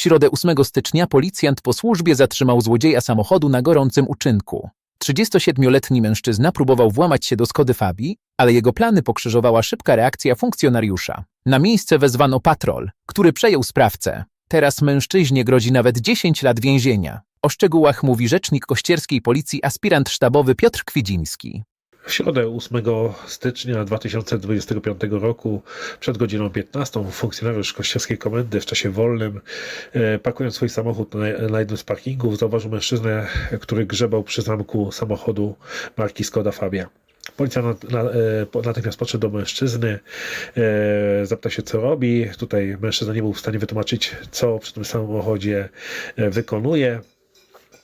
środę 8 stycznia policjant po służbie zatrzymał złodzieja samochodu na gorącym uczynku. 37-letni mężczyzna próbował włamać się do Skody Fabii, ale jego plany pokrzyżowała szybka reakcja funkcjonariusza. Na miejsce wezwano patrol, który przejął sprawcę. Teraz mężczyźnie grozi nawet 10 lat więzienia. O szczegółach mówi rzecznik kościerskiej policji aspirant sztabowy Piotr Kwidziński. W środę 8 stycznia 2025 roku przed godziną 15 funkcjonariusz kościerskiej komendy w czasie wolnym, e, pakując swój samochód na, jednym z parkingów, zauważył mężczyznę, który grzebał przy zamku samochodu marki Skoda Fabia. Policja na, na, e, natychmiast podszedł do mężczyzny, e, zapytał się co robi. Tutaj mężczyzna nie był w stanie wytłumaczyć, co przy tym samochodzie wykonuje.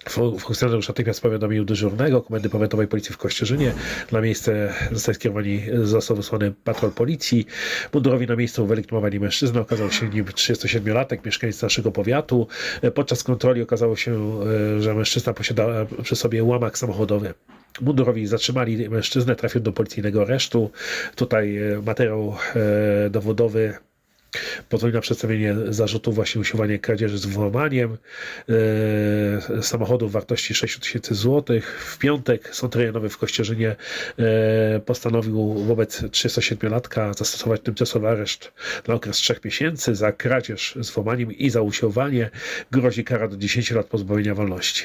Fu- Funkcjonariusz natychmiast powiadomił dyżurnego Komendy Powiatowej Policji w Kościerzynie. Na miejsce zostali skierowani, został wysłany patrol policji. Mundurowi na miejscu wylegitymowali mężczyznę. Okazał się nim 37-latek, mieszkaniec naszego powiatu. Podczas kontroli okazało się, e, że mężczyzna posiada przy sobie łamak samochodowy. Mundurowi zatrzymali mężczyznę, trafił do policyjnego aresztu. Tutaj e, materiał e, dowodowy pozwoli na przedstawienie zarzutu właśnie usiłowanie kradzieży z włamaniem e, samochodu w wartości 6 tysięcy złotych. W piątek Sąd Rejonowy w Kościerzynie e, postanowił wobec 37-latka zastosować tymczasowy areszt na okres 3 miesięcy za kradzież z włamaniem i za usiłowanie. Grozi kara do 10 lat pozbawienia wolności.